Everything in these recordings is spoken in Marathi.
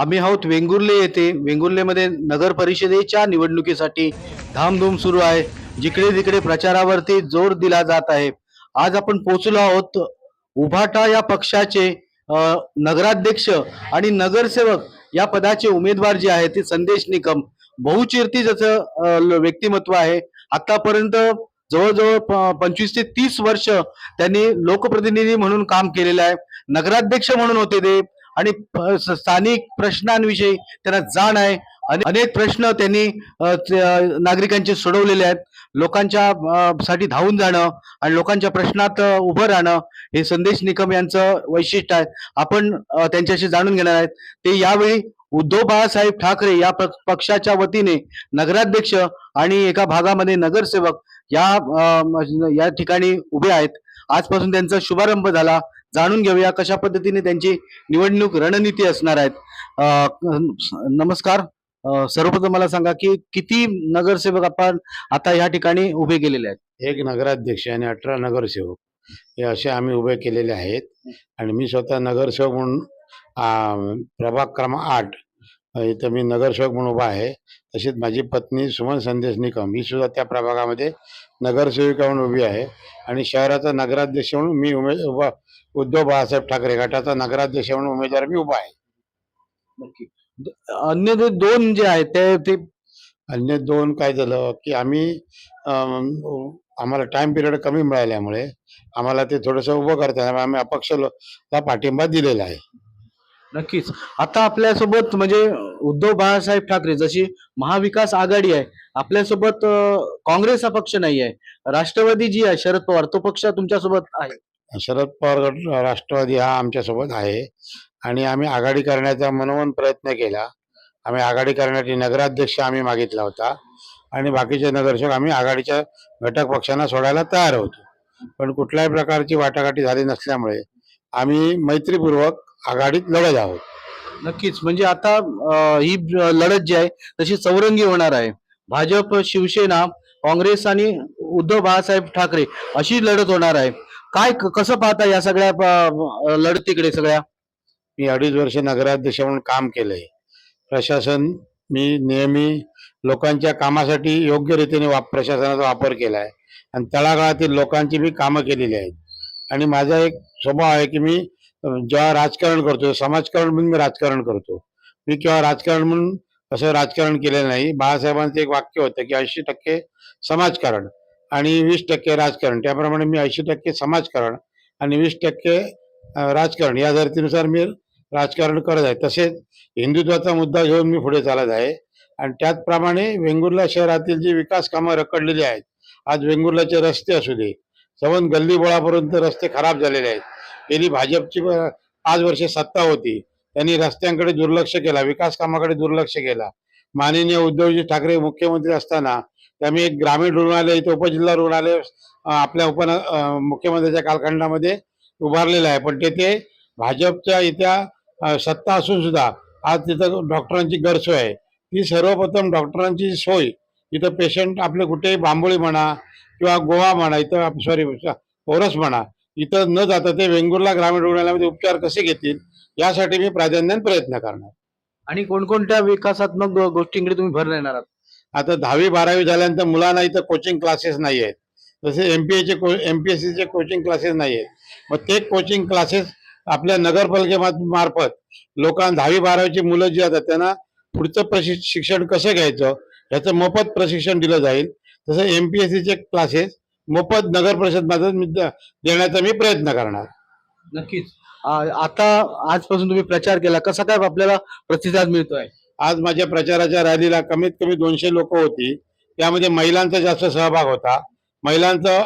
आम्ही आहोत वेंगुर्ले येथे. वेंगुर्लेमध्ये नगर परिषदेच्या निवडणुकीसाठी धामधूम सुरू आहे. जिकडे तिकडे प्रचारावरती जोर दिला जात आहे. आज आपण पोहोचलो आहोत उभाटा या पक्षाचे नगराध्यक्ष आणि नगरसेवक या पदाचे उमेदवार जे आहे ते संदेश निकम. बहुचीर्ती ज्याचं ल- व्यक्तिमत्व आहे. आतापर्यंत जवळजवळ प- पंचवीस ते तीस वर्ष त्यांनी लोकप्रतिनिधी म्हणून काम केलेलं आहे. नगराध्यक्ष म्हणून होते ते. आणि स- स्थानिक प्रश्नांविषयी त्यांना जाण आहे. अने- अनेक प्रश्न त्यांनी नागरिकांचे सोडवलेले आहेत. लोकांच्या साठी धावून जाणं आणि लोकांच्या प्रश्नात उभं राहणं हे संदेश निकम यांचं वैशिष्ट्य आहे. आपण त्यांच्याशी जाणून घेणार आहेत. ते यावेळी उद्धव बाळासाहेब ठाकरे या प- पक्षाच्या वतीने नगराध्यक्ष आणि एका भागामध्ये नगरसेवक या या ठिकाणी उभे आहेत. आजपासून त्यांचा शुभारंभ झाला. जाणून घेऊया कशा पद्धतीने त्यांची निवडणूक रणनीती असणार आहेत. नमस्कार. सर्वप्रथम मला सांगा की किती नगरसेवक आपण आता या ठिकाणी उभे केलेले आहेत? एक नगराध्यक्ष आणि अठरा नगरसेवक हे असे आम्ही उभे केलेले आहेत. आणि मी स्वतः नगरसेवक म्हणून प्रभाग क्रमांक आठ इथं मी नगरसेवक म्हणून उभा आहे. तशीच माझी पत्नी सुमन संदेश निकम ही सुद्धा त्या प्रभागामध्ये नगरसेविका म्हणून उभी आहे. आणि शहराचा नगराध्यक्ष म्हणून मी उमे उभा उद्धव बाळासाहेब ठाकरे गटाचा नगराध्यक्ष म्हणून उमेदवार मी उभा आहे. अन्य जे दोन जे आहेत ते ते अन्य दोन काय झालं की आम्ही आम्हाला टाइम पिरियड कमी मिळाल्यामुळे आम्हाला ते थोडंसं उभं करता येणार आम्ही अपक्ष लो- ला पाठिंबा दिलेला आहे. नक्कीच. आता आपल्यासोबत म्हणजे उद्धव बाळासाहेब ठाकरे जशी महाविकास आघाडी आहे आपल्यासोबत काँग्रेस हा पक्ष नाही आहे राष्ट्रवादी जी आहे शरद पवार तो पक्ष तुमच्यासोबत आहे. शरद पवार राष्ट्रवादी हा आमच्यासोबत आहे. आणि आम्ही आघाडी करण्याचा मनोमन प्रयत्न केला. आम्ही आघाडी करण्यासाठी नगराध्यक्ष आम्ही मागितला होता. आणि बाकीचे नगरसेवक आम्ही आघाडीच्या घटक पक्षांना सोडायला तयार होतो. पण कुठल्याही प्रकारची वाटाघाटी झाली नसल्यामुळे आम्ही मैत्रीपूर्वक आघाडीत लढत आहोत. नक्कीच. म्हणजे आता ही लढत जी आहे तशी चौरंगी होणार आहे. भाजप शिवसेना काँग्रेस आणि उद्धव बाळासाहेब ठाकरे अशी लढत होणार आहे. काय कसं पाहता या सगळ्या लढतीकडे सगळ्या? मी अडीच वर्ष नगराध्यक्ष म्हणून काम केलंय. प्रशासन मी नेहमी लोकांच्या कामासाठी योग्य रीतीने वाप प्रशासनाचा वापर केलाय. आणि तळागाळातील लोकांची मी कामं केलेली आहेत. आणि माझा एक स्वभाव आहे की मी जेव्हा राजकारण करतो समाजकारण म्हणून मी राजकारण करतो. मी केव्हा राजकारण म्हणून असं राजकारण केलेलं नाही. बाळासाहेबांचं एक वाक्य होतं की ऐंशी टक्के समाजकारण आणि वीस टक्के राजकारण. त्याप्रमाणे मी ऐंशी टक्के समाजकारण आणि वीस टक्के राजकारण या धर्तीनुसार मी राजकारण करत आहे. तसेच हिंदुत्वाचा मुद्दा घेऊन मी पुढे चालत आहे. आणि त्याचप्रमाणे वेंगुर्ला शहरातील जी विकास कामं रखडलेली आहेत आज वेंगुर्लाचे रस्ते असू दे संबंध गल्ली बोळापर्यंत रस्ते खराब झालेले आहेत. गेली भाजपची पाच वर्षे सत्ता होती. त्यांनी रस्त्यांकडे दुर्लक्ष केला विकास कामाकडे दुर्लक्ष केला. माननीय उद्धवजी ठाकरे मुख्यमंत्री असताना त्यांनी एक ग्रामीण रुग्णालय इथं उपजिल्हा रुग्णालय आपल्या उप मुख्यमंत्र्याच्या कालखंडामध्ये उभारलेलं आहे. पण तेथे भाजपच्या इथ्या सत्ता असून सुद्धा आज तिथं डॉक्टरांची गैरसोय आहे. ती सर्वप्रथम डॉक्टरांची सोय इथं पेशंट आपले कुठेही बांबोळी म्हणा किंवा गोवा म्हणा इथं सॉरी ओरस म्हणा इथं न जाता ते वेंगुर्ला ग्रामीण रुग्णालयामध्ये उपचार कसे घेतील यासाठी मी प्राधान्याने प्रयत्न करणार. आणि कोणकोणत्या विकासात्मक गोष्टींकडे तुम्ही भर देणार आहात? आता दहावी बारावी झाल्यानंतर मुलांना इथं कोचिंग क्लासेस नाही आहेत जसे एम पी एचे को एम पी एस सीचे कोचिंग क्लासेस नाही आहेत मग ते कोचिंग क्लासेस आपल्या नगरपालिके मार्फत लोकांना दहावी बारावीची मुलं जी आहेत त्यांना पुढचं प्रशिक शिक्षण कसं घ्यायचं ह्याचं मोफत प्रशिक्षण दिलं जाईल. तसं एम पी एस सीचे क्लासेस मोफत नगर परिषद माझं मी देण्याचा मी प्रयत्न करणार. नक्कीच. आता आजपासून तुम्ही प्रचार केला. कसा काय आपल्याला प्रतिसाद मिळतोय? आज माझ्या प्रचाराच्या रॅलीला कमीत कमी दोनशे लोक होती. त्यामध्ये महिलांचा जास्त सहभाग होता. महिलांचं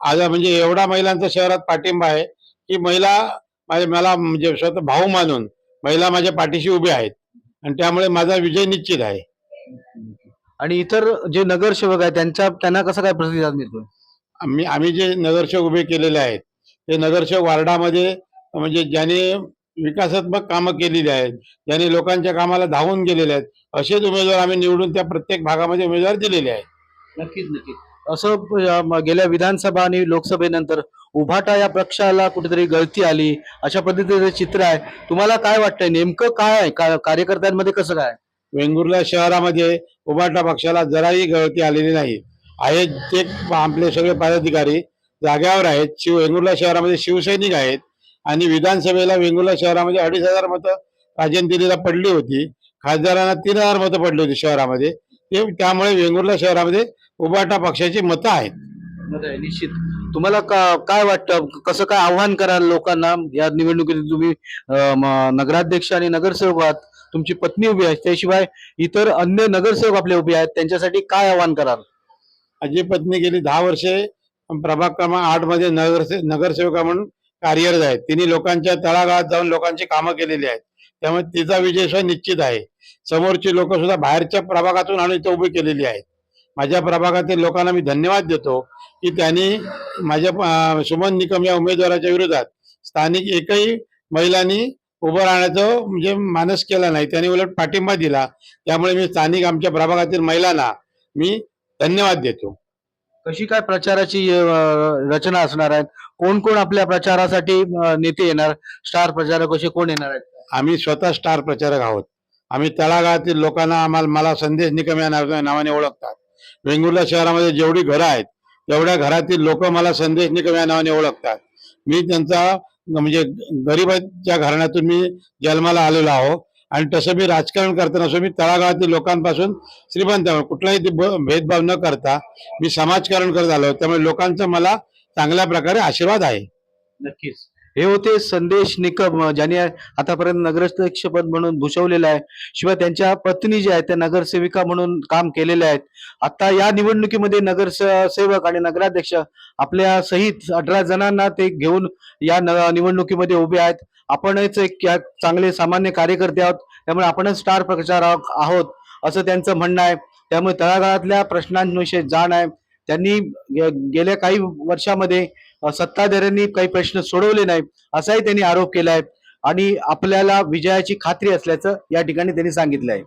आज म्हणजे एवढा महिलांचा शहरात पाठिंबा आहे की महिला माझ्या मला म्हणजे स्वतः भाऊ मानून महिला माझ्या पाठीशी उभ्या आहेत. आणि त्यामुळे माझा विजय निश्चित आहे. आणि इतर जे नगरसेवक आहेत त्यांच्या त्यांना कसा काय प्रतिसाद मिळतोय? आम्ही आम्ही जे नगरसेवक उभे केलेले आहेत ते नगरसेवक वार्डामध्ये म्हणजे ज्याने विकासात्मक कामं केलेली आहेत ज्याने लोकांच्या कामाला धावून गेलेले आहेत असेच उमेदवार आम्ही निवडून त्या प्रत्येक भागामध्ये उमेदवार दिलेले आहेत. नक्कीच नक्कीच. असं गेल्या विधानसभा आणि लोकसभेनंतर उभाटा या पक्षाला कुठेतरी गळती आली अशा पद्धतीचं चित्र आहे. तुम्हाला काय वाटतंय? नेमकं काय आहे? का- कार्यकर्त्यांमध्ये कसं काय वेंगुर्ला शहरामध्ये उभाटा पक्षाला जराही गळती आलेली नाही. आहेत ते आपले सगळे पदाधिकारी जाग्यावर आहेत. शिव वेंगुर्ला शहरामध्ये शिवसैनिक आहेत. आणि विधानसभेला वेंगुर्ला शहरामध्ये अडीच हजार मतं राजन पडली होती. खासदारांना तीन हजार मतं पडली होती शहरामध्ये. ते त्यामुळे वेंगुर्ला शहरामध्ये उभाटा पक्षाची मतं आहेत. निश्चित. तुम्हाला का, काय वाटतं? कसं काय आव्हान कराल लोकांना? या निवडणुकीत तुम्ही नगराध्यक्ष आणि नगरसेवक आहात तुमची पत्नी उभी आहे. त्याशिवाय इतर अन्य नगरसेवक आपले उभे आहेत. त्यांच्यासाठी काय आव्हान कराल? माझी पत्नी गेली दहा वर्षे प्रभाग क्रमांक आठमध्ये नगरसे नगरसेविका म्हणून कार्यरत आहे तिने लोकांच्या तळागाळात जाऊन लोकांची कामं केलेली आहेत. त्यामुळे तिचा विजय निश्चित आहे. समोरची लोक सुद्धा बाहेरच्या प्रभागातून आणून इथं उभी केलेली आहेत. माझ्या प्रभागातील लोकांना मी धन्यवाद देतो की त्यांनी माझ्या सुमन निकम या उमेदवाराच्या विरोधात स्थानिक एकही महिलांनी उभं राहण्याचं म्हणजे मानस केला नाही. त्यांनी उलट पाठिंबा दिला. त्यामुळे मी स्थानिक आमच्या प्रभागातील महिलांना मी धन्यवाद देतो. कशी काय प्रचाराची रचना असणार आहे कोण कोण आपल्या प्रचारासाठी नेते येणार? स्टार प्रचारक असे कोण येणार आहेत? आम्ही स्वतः स्टार प्रचारक आहोत. आम्ही तळागाळातील लोकांना आम्हाला मला संदेश निकम या नाव- नावाने ओळखतात. वेंगुर्ला शहरामध्ये जेवढी घरं आहेत तेवढ्या घरातील लोक मला संदेश निकम या नावाने ओळखतात. मी त्यांचा म्हणजे गरिबाच्या घराण्यातून मी जन्माला आलेलो आहो. आणि तसं मी राजकारण करताना असो मी तळागाळातील लोकांपासून श्रीमंत कुठलाही ते भेदभाव न करता मी समाजकारण करत आलो. त्यामुळे लोकांचा मला चांगल्या प्रकारे आशीर्वाद आहे. नक्कीच. हे होते संदेश निकम ज्यांनी आतापर्यंत नगराध्यक्ष पद म्हणून भूषवलेलं आहे. शिवाय त्यांच्या पत्नी ज्या आहेत त्या नगरसेविका म्हणून काम केलेल्या आहेत. आता या निवडणुकीमध्ये नगरसेवक आणि नगराध्यक्ष आपल्या सहित अठरा जणांना ते घेऊन या न- निवडणुकीमध्ये उभे आहेत. आपणच एक चांगले सामान्य कार्यकर्ते आहोत त्यामुळे आपणच स्टार प्रचारक आहोत असं त्यांचं म्हणणं आहे. त्यामुळे तळागाळातल्या प्रश्नांविषयी जाण आहे. त्यांनी गेल्या काही वर्षामध्ये सत्ताधाऱ्यांनी काही प्रश्न सोडवले नाही असाही त्यांनी आरोप केला आहे आणि आपल्याला विजयाची खात्री असल्याचं या ठिकाणी त्यांनी सांगितलं आहे